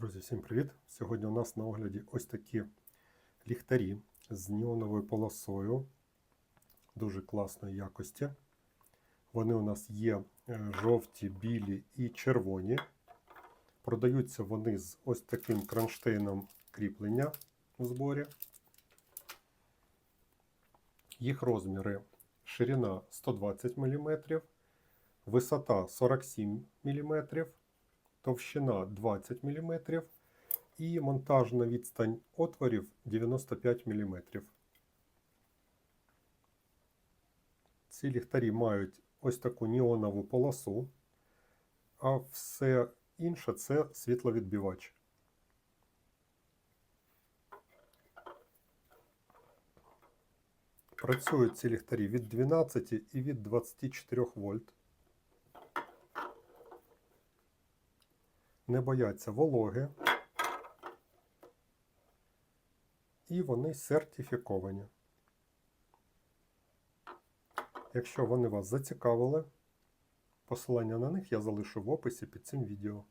Друзі, всім привіт! Сьогодні у нас на огляді ось такі ліхтарі з неоновою полосою дуже класної якості. Вони у нас є е, жовті, білі і червоні. Продаються вони з ось таким кронштейном кріплення у зборі. Їх розміри ширина 120 мм, висота 47 мм, товщина 20 мм і монтажна відстань отворів 95 мм. Ці ліхтарі мають ось таку неонову полосу, а все інше це світловідбивач. Працюють ці ліхтарі від 12 і від 24 вольт. Не бояться вологи, і вони сертифіковані. Якщо вони вас зацікавили, посилання на них я залишу в описі під цим відео.